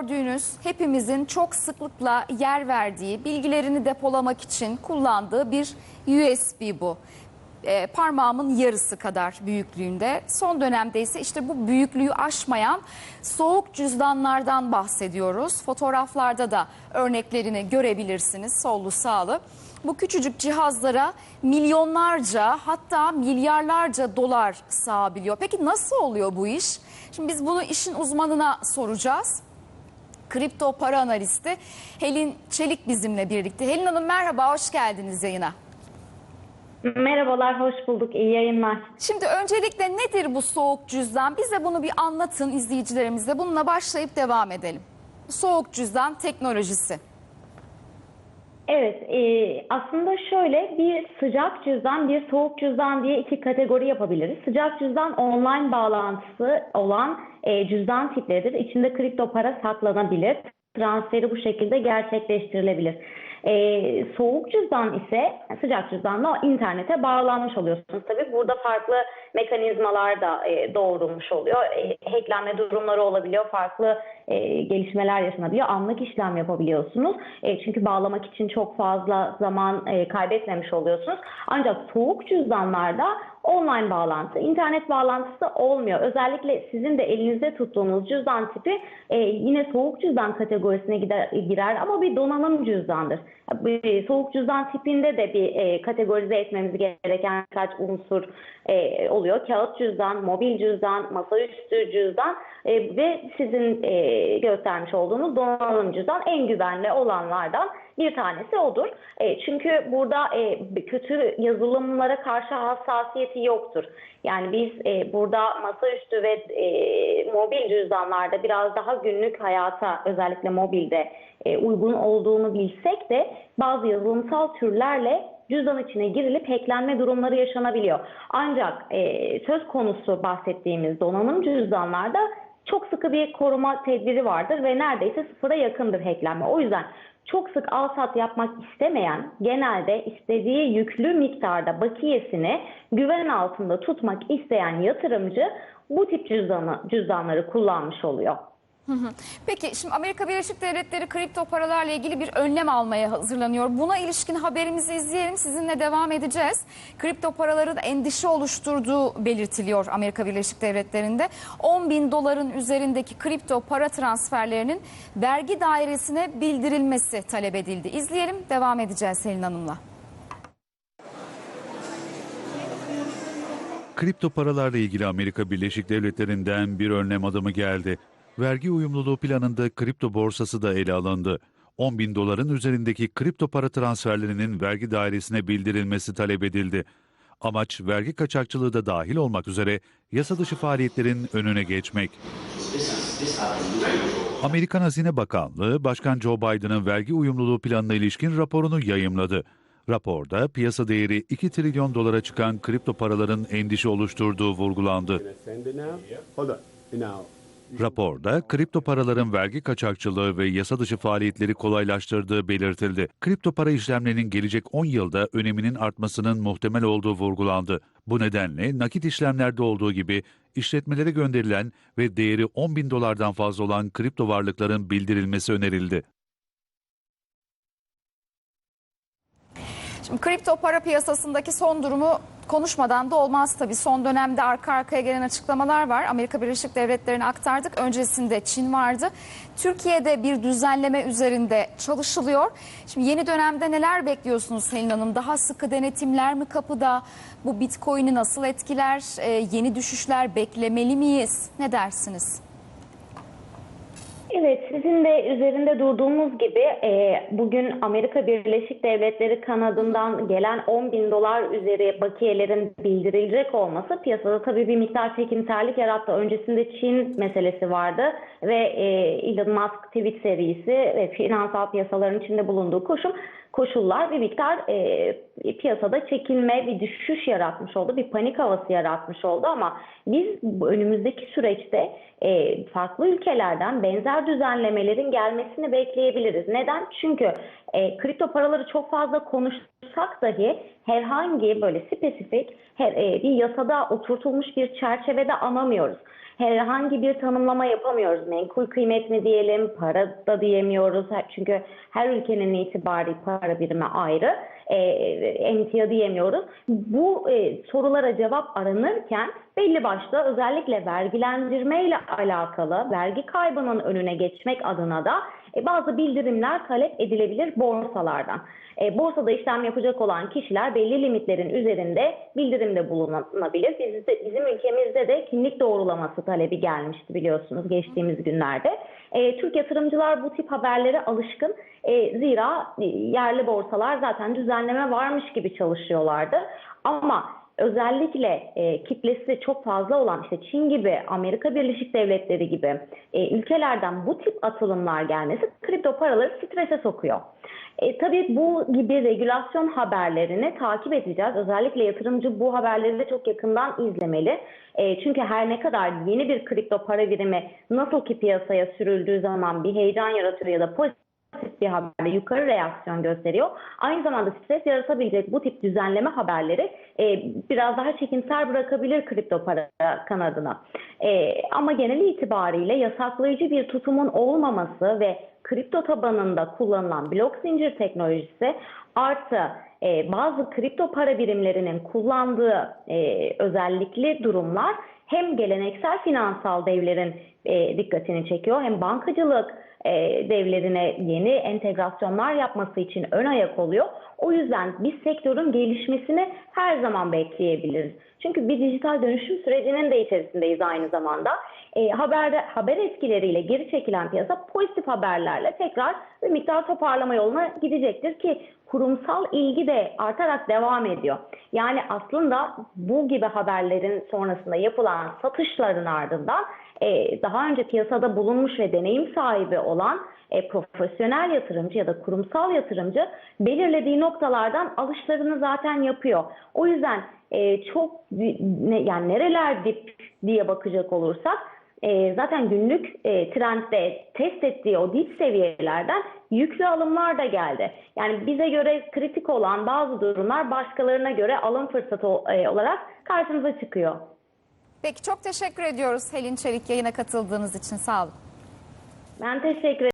gördüğünüz hepimizin çok sıklıkla yer verdiği, bilgilerini depolamak için kullandığı bir USB bu. E, parmağımın yarısı kadar büyüklüğünde. Son dönemde ise işte bu büyüklüğü aşmayan soğuk cüzdanlardan bahsediyoruz. Fotoğraflarda da örneklerini görebilirsiniz sollu sağlı. Bu küçücük cihazlara milyonlarca hatta milyarlarca dolar sığabiliyor. Peki nasıl oluyor bu iş? Şimdi biz bunu işin uzmanına soracağız. Kripto para analisti Helin Çelik bizimle birlikte. Helin Hanım merhaba, hoş geldiniz yayına. Merhabalar, hoş bulduk. İyi yayınlar. Şimdi öncelikle nedir bu soğuk cüzdan? Bize bunu bir anlatın izleyicilerimize. Bununla başlayıp devam edelim. Soğuk cüzdan teknolojisi. Evet, e, aslında şöyle bir sıcak cüzdan, bir soğuk cüzdan diye iki kategori yapabiliriz. Sıcak cüzdan online bağlantısı olan e, cüzdan tipleridir. İçinde kripto para saklanabilir. Transferi bu şekilde gerçekleştirilebilir. E, soğuk cüzdan ise sıcak cüzdanla internete bağlanmış oluyorsunuz. Tabii burada farklı mekanizmalar da e, doğurulmuş oluyor. E, hacklenme durumları olabiliyor, farklı e, gelişmeler yaşanabiliyor. Anlık işlem yapabiliyorsunuz. E, çünkü bağlamak için çok fazla zaman e, kaybetmemiş oluyorsunuz. Ancak soğuk cüzdanlarda online bağlantı, internet bağlantısı olmuyor. Özellikle sizin de elinizde tuttuğunuz cüzdan tipi e, yine soğuk cüzdan kategorisine gider, girer ama bir donanım cüzdandır. Soğuk cüzdan tipinde de bir e, kategorize etmemiz gereken birkaç unsur e, oluyor. Kağıt cüzdan, mobil cüzdan, masaüstü cüzdan e, ve sizin e, göstermiş olduğunuz donanım cüzdan en güvenli olanlardan bir tanesi odur. E, çünkü burada e, kötü yazılımlara karşı hassasiyeti yoktur. Yani biz e, burada masaüstü ve e, mobil cüzdanlarda biraz daha günlük hayata özellikle mobilde e, uygun olduğunu bilsek de bazı yazılımsal türlerle cüzdan içine girilip hacklenme durumları yaşanabiliyor. Ancak e, söz konusu bahsettiğimiz donanım cüzdanlarda çok sıkı bir koruma tedbiri vardır ve neredeyse sıfıra yakındır hacklenme. O yüzden çok sık al sat yapmak istemeyen genelde istediği yüklü miktarda bakiyesini güven altında tutmak isteyen yatırımcı bu tip cüzdanı, cüzdanları kullanmış oluyor. Peki şimdi Amerika Birleşik Devletleri kripto paralarla ilgili bir önlem almaya hazırlanıyor. Buna ilişkin haberimizi izleyelim. Sizinle devam edeceğiz. Kripto paraların endişe oluşturduğu belirtiliyor Amerika Birleşik Devletleri'nde. 10 bin doların üzerindeki kripto para transferlerinin vergi dairesine bildirilmesi talep edildi. İzleyelim devam edeceğiz Selin Hanım'la. Kripto paralarla ilgili Amerika Birleşik Devletleri'nden bir önlem adımı geldi. Vergi uyumluluğu planında kripto borsası da ele alındı. 10 bin doların üzerindeki kripto para transferlerinin vergi dairesine bildirilmesi talep edildi. Amaç vergi kaçakçılığı da dahil olmak üzere yasa dışı faaliyetlerin önüne geçmek. Amerikan Hazine Bakanlığı, Başkan Joe Biden'ın vergi uyumluluğu planına ilişkin raporunu yayımladı. Raporda piyasa değeri 2 trilyon dolara çıkan kripto paraların endişe oluşturduğu vurgulandı. Raporda kripto paraların vergi kaçakçılığı ve yasa dışı faaliyetleri kolaylaştırdığı belirtildi. Kripto para işlemlerinin gelecek 10 yılda öneminin artmasının muhtemel olduğu vurgulandı. Bu nedenle nakit işlemlerde olduğu gibi işletmelere gönderilen ve değeri 10 bin dolardan fazla olan kripto varlıkların bildirilmesi önerildi. Şimdi kripto para piyasasındaki son durumu konuşmadan da olmaz tabii. Son dönemde arka arkaya gelen açıklamalar var. Amerika Birleşik Devletleri'ne aktardık. Öncesinde Çin vardı. Türkiye'de bir düzenleme üzerinde çalışılıyor. Şimdi yeni dönemde neler bekliyorsunuz Selin Hanım? Daha sıkı denetimler mi kapıda? Bu Bitcoin'i nasıl etkiler? Ee, yeni düşüşler beklemeli miyiz? Ne dersiniz? Evet, sizin de üzerinde durduğumuz gibi e, bugün Amerika Birleşik Devletleri kanadından gelen 10 bin dolar üzeri bakiyelerin bildirilecek olması piyasada tabii bir miktar çekimserlik yarattı. Öncesinde Çin meselesi vardı ve e, Elon Musk tweet serisi ve finansal piyasaların içinde bulunduğu koşum koşullar bir miktar e, piyasada çekilme, bir düşüş yaratmış oldu, bir panik havası yaratmış oldu ama biz önümüzdeki süreçte e, farklı ülkelerden benzer düzenlemelerin gelmesini bekleyebiliriz. Neden? Çünkü e, kripto paraları çok fazla konuşsak dahi herhangi böyle spesifik bir yasada oturtulmuş bir çerçevede anamıyoruz. Herhangi bir tanımlama yapamıyoruz. Menkul kıymet mi diyelim, para da diyemiyoruz. Çünkü her ülkenin itibari para birimi ayrı. E, emtia diyemiyoruz. Bu e, sorulara cevap aranırken belli başlı özellikle vergilendirme ile alakalı vergi kaybının önüne geçmek adına da e, bazı bildirimler talep edilebilir borsalardan. E, borsada işlem yapacak olan kişiler belli limitlerin üzerinde bildirimde bulunabilir. Bizde, bizim ülkemizde de kimlik doğrulaması talebi gelmişti biliyorsunuz geçtiğimiz günlerde. E, Türk yatırımcılar bu tip haberlere alışkın. E, zira e, yerli borsalar zaten düzenleme varmış gibi çalışıyorlardı. Ama özellikle e, kitlesi çok fazla olan işte Çin gibi, Amerika Birleşik Devletleri gibi e, ülkelerden bu tip atılımlar gelmesi kripto paraları strese sokuyor. E, tabii bu gibi regülasyon haberlerini takip edeceğiz. Özellikle yatırımcı bu haberleri de çok yakından izlemeli. E, çünkü her ne kadar yeni bir kripto para birimi nasıl ki piyasaya sürüldüğü zaman bir heyecan yaratıyor ya da pozitif bir haberle yukarı reaksiyon gösteriyor. Aynı zamanda stres yaratabilecek bu tip düzenleme haberleri e, biraz daha çekimser bırakabilir kripto para kanadına. E, ama genel itibariyle yasaklayıcı bir tutumun olmaması ve kripto tabanında kullanılan blok zincir teknolojisi artı e, bazı kripto para birimlerinin kullandığı e, özellikli durumlar hem geleneksel finansal devlerin e, dikkatini çekiyor hem bankacılık e, devlerine yeni entegrasyonlar yapması için ön ayak oluyor. O yüzden biz sektörün gelişmesini her zaman bekleyebiliriz. Çünkü bir dijital dönüşüm sürecinin de içerisindeyiz aynı zamanda. E, haber, haber etkileriyle geri çekilen piyasa pozitif haberlerle tekrar bir miktar toparlama yoluna gidecektir ki kurumsal ilgi de artarak devam ediyor. Yani aslında bu gibi haberlerin sonrasında yapılan satışların ardından e, daha önce piyasada bulunmuş ve deneyim sahibi olan e, profesyonel yatırımcı ya da kurumsal yatırımcı belirlediği noktalardan alışlarını zaten yapıyor. O yüzden e, çok yani nereler dip diye bakacak olursak e, zaten günlük e, trendde test ettiği o dip seviyelerden yüklü alımlar da geldi. Yani bize göre kritik olan bazı durumlar başkalarına göre alım fırsatı e, olarak karşımıza çıkıyor. Peki çok teşekkür ediyoruz Helin Çelik yayına katıldığınız için sağ olun. Ben teşekkür